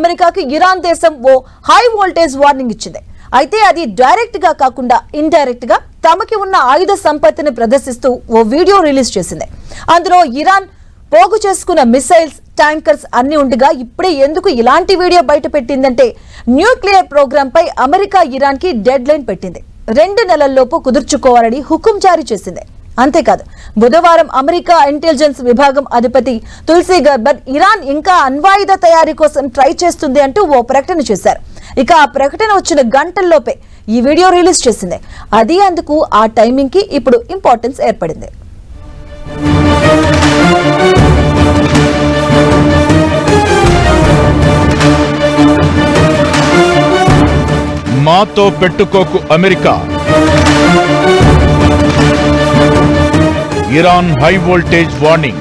అమెరికాకి ఇరాన్ దేశం ఓ high voltage warning ఇచ్చింది. అయితే అది డైరెక్ట్గా కాకుండా ఇండైరెక్ట్గా తమకి ఉన్న ఆయుధ సంపత్తిని ప్రదర్శిస్తూ ఓ వీడియో రిలీజ్ చేసింది. అందులో ఇరాన్ పోగు చేసుకున్న మిసైల్స్ ట్యాంకర్స్ అన్ని ఉండగా ఇప్పుడే ఎందుకు ఇలాంటి వీడియో బయట పెట్టిందంటే న్యూక్లియర్ ప్రోగ్రామ్ పై అమెరికా ఇరాన్కి డెడ్ లైన్ పెట్టింది. రెండు నెలల్లోపు కుదుర్చుకోవాలని హుకుం జారీ చేసింది. అంతేకాదు బుధవారం అమెరికా ఇంటెలిజెన్స్ విభాగం అధిపతి తులసి గర్బర్ ఇరాన్ ఇంకా అణ్వాయుధ తయారీ కోసం ట్రై చేస్తుంది అంటూ ఓ ప్రకటన చేశారు. ఇక ఆ ప్రకటన వచ్చిన గంటల్లోపే ఈ వీడియో రిలీజ్ చేసింది. అది అందుకు ఆ టైమింగ్కి ఇప్పుడు ఇంపార్టెన్స్ ఏర్పడింది. మాతో పెట్టుకోకు America. Iran high voltage warning.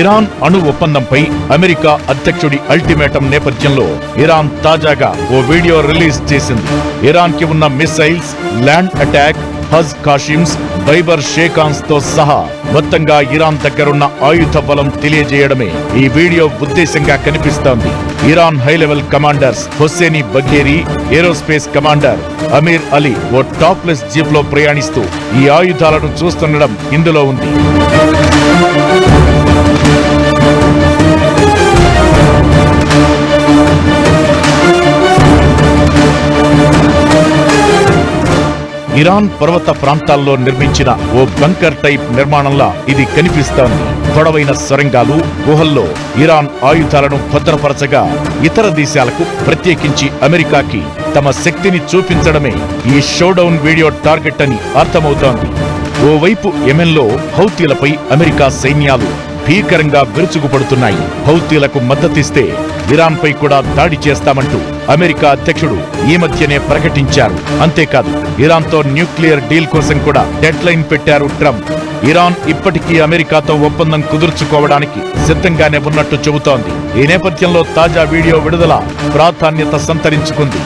Iran అణు ఒప్పందంపై అమెరికా అధ్యక్షుడి అల్టిమేటం నేపథ్యంలో ఇరాన్ తాజాగా ఓ వీడియో రిలీజ్ చేసింది. ఇరాన్కి ఉన్న missiles land attack Haj Qasems బైబర్ షేకాన్స్తో సహా మొత్తంగా ఇరాన్ దగ్గరున్న ఆయుధ బలం తెలియజేయడమే ఈ వీడియో ఉద్దేశంగా కనిపిస్తోంది. Iran high level commanders Hosseini Bagheri aerospace commander Amir Ali ఓ టాప్లెస్ జీప్లో ప్రయాణిస్తూ ఈ ఆయుధాలను చూస్తుండడం ఇందులో ఉంది. ఇరాన్ పర్వత ప్రాంతాల్లో నిర్మించిన ఓ బంకర్ టైప్ నిర్మాణంలా ఇది కనిపిస్తోంది పొడవైన సొరంగాలు గుహల్లో ఇరాన్ ఆయుధాలను భద్రపరచగా ఇతర దేశాలకు ప్రత్యేకించి అమెరికాకి తమ శక్తిని చూపించడమే ఈ షోడౌన్ వీడియో టార్గెట్ అని అర్థమవుతోంది. ఓవైపు యెమెన్లో హౌతీలపై అమెరికా సైన్యాలు భీకరంగా విరుచుకుపడుతున్నాయి. హౌతీలకు మద్దతిస్తే ఇరాన్పై కూడా దాడి చేస్తామంటూ అమెరికా అధ్యక్షుడు ఈ మధ్యనే ప్రకటించారు. అంతేకాదు ఇరాన్తో న్యూక్లియర్ డీల్ కోసం కూడా డెడ్ లైన్ పెట్టారు ట్రంప్. ఇరాన్ ఇప్పటికీ అమెరికాతో ఒప్పందం కుదుర్చుకోవడానికి సిద్ధంగానే ఉన్నట్టు చెబుతోంది. ఈ నేపథ్యంలో తాజా వీడియో విడుదల ప్రాధాన్యత సంతరించుకుంది.